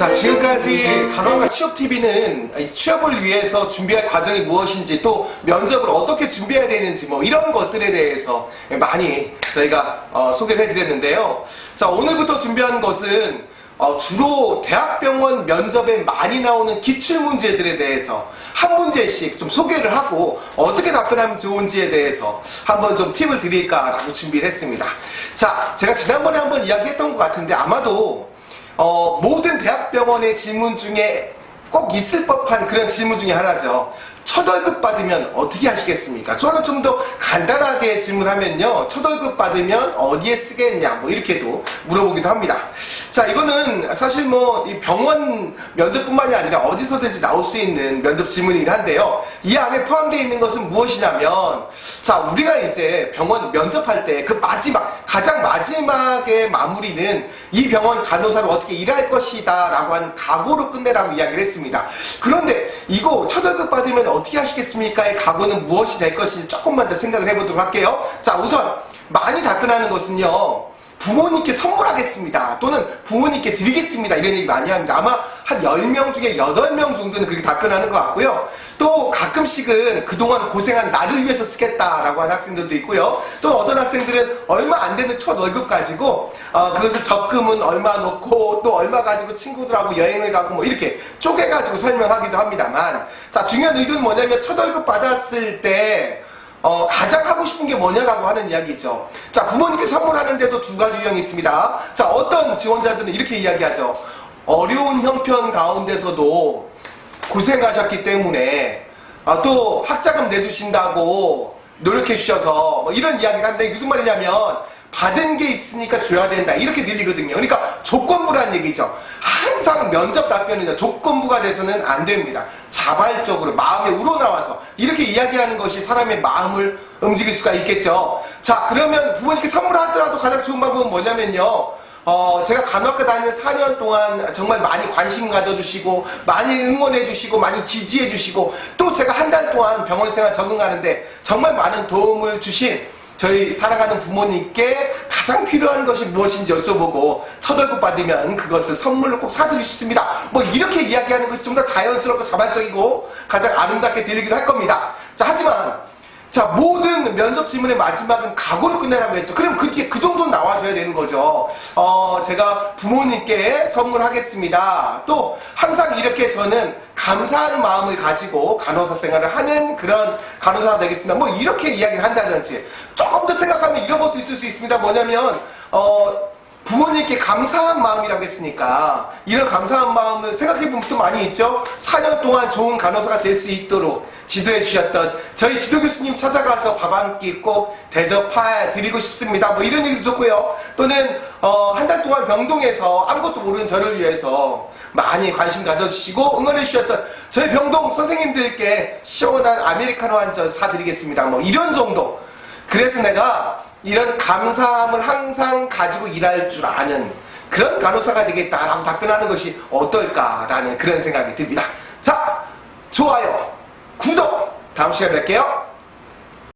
자, 지금까지 간호가 취업TV는 취업을 위해서 준비할 과정이 무엇인지 또 면접을 어떻게 준비해야 되는지 뭐 이런 것들에 대해서 많이 저희가 어, 소개를 해드렸는데요. 자, 오늘부터 준비한 것은 어, 주로 대학병원 면접에 많이 나오는 기출 문제들에 대해서 한 문제씩 좀 소개를 하고 어떻게 답변하면 좋은지에 대해서 한번 좀 팁을 드릴까라고 준비를 했습니다. 자, 제가 지난번에 한번 이야기했던 것 같은데 아마도 어, 모든 대학병원의 질문 중에 꼭 있을 법한 그런 질문 중에 하나죠. 첫 월급 받으면 어떻게 하시겠습니까? 저는 좀 더 간단하게 질문하면요. 첫 월급 받으면 어디에 쓰겠냐, 뭐 이렇게도 물어보기도 합니다. 자, 이거는 사실 뭐이 병원 면접뿐만이 아니라 어디서든지 나올 수 있는 면접 질문이긴 한데요. 이 안에 포함되어 있는 것은 무엇이냐면, 자, 우리가 이제 병원 면접할 때 그 마지막, 가장 마지막의 마무리는 이 병원 간호사로 어떻게 일할 것이다 라고 하는 각오로 끝내라고 이야기를 했습니다. 그런데 이거 첫 월급 받으면 어떻게 하시겠습니까의 각오는 무엇이 될 것인지 조금만 더 생각을 해보도록 할게요. 자, 우선 많이 답변하는 것은요. 부모님께 선물하겠습니다. 또는 부모님께 드리겠습니다. 이런 얘기 많이 합니다. 아마 한 10명 중에 8명 정도는 그렇게 답변하는 것 같고요. 또 가끔씩은 그동안 고생한 나를 위해서 쓰겠다라고 하는 학생들도 있고요. 또 어떤 학생들은 얼마 안 되는 첫 월급 가지고 어, 그것을 적금은 얼마 넣고 또 얼마 가지고 친구들하고 여행을 가고 뭐 이렇게 쪼개가지고 설명하기도 합니다만 자 중요한 의견은 뭐냐면 첫 월급 받았을 때 어, 가장 하고 싶은 게 뭐냐라고 하는 이야기죠. 자, 부모님께 선물하는데도 두 가지 유형이 있습니다. 자, 어떤 지원자들은 이렇게 이야기하죠. 어려운 형편 가운데서도 고생하셨기 때문에 아, 또 학자금 내주신다고 노력해 주셔서 뭐 이런 이야기를 하는데 무슨 말이냐면 받은 게 있으니까 줘야 된다 이렇게 들리거든요. 그러니까 조건부란 얘기죠. 항상 면접 답변은요 조건부가 돼서는 안 됩니다. 자발적으로 마음에 우러나와서 이렇게 이야기하는 것이 사람의 마음을 움직일 수가 있겠죠. 자 그러면 부모님께 선물하더라도 가장 좋은 방법은 뭐냐면요. 어, 제가 간호학과 다니는 4년 동안 정말 많이 관심 가져주시고, 많이 응원해주시고, 많이 지지해주시고, 또 제가 한 달 동안 병원 생활 적응하는데 정말 많은 도움을 주신 저희 사랑하는 부모님께 가장 필요한 것이 무엇인지 여쭤보고 첫 월급 받으면 그것을 선물로 꼭 사드리고 싶습니다. 뭐 이렇게 이야기하는 것이 좀 더 자연스럽고 자발적이고 가장 아름답게 들리기도 할 겁니다. 자, 하지만 자, 모든 면접 질문의 마지막은 각오를 끝내라고 했죠. 그럼 그 뒤에 그 정도는 나와줘야 되는 거죠. 어, 제가 부모님께 선물하겠습니다. 또, 항상 이렇게 저는 감사하는 마음을 가지고 간호사 생활을 하는 그런 간호사가 되겠습니다. 뭐, 이렇게 이야기를 한다든지. 조금 더 생각하면 이런 것도 있을 수 있습니다. 뭐냐면, 어, 부모님께 감사한 마음이라고 했으니까 이런 감사한 마음을 생각해보면 또 많이 있죠. 4년 동안 좋은 간호사가 될 수 있도록 지도해 주셨던 저희 지도 교수님 찾아가서 밥 한 끼 꼭 대접해 드리고 싶습니다. 뭐 이런 얘기도 좋고요. 또는 어, 한 달 동안 병동에서 아무것도 모르는 저를 위해서 많이 관심 가져주시고 응원해 주셨던 저희 병동 선생님들께 시원한 아메리카노 한 잔 사드리겠습니다. 뭐 이런 정도. 그래서 내가 이런 감사함을 항상 가지고 일할 줄 아는 그런 간호사가 되겠다라고 답변하는 것이 어떨까라는 그런 생각이 듭니다. 자, 좋아요, 구독, 다음 시간에 뵐게요.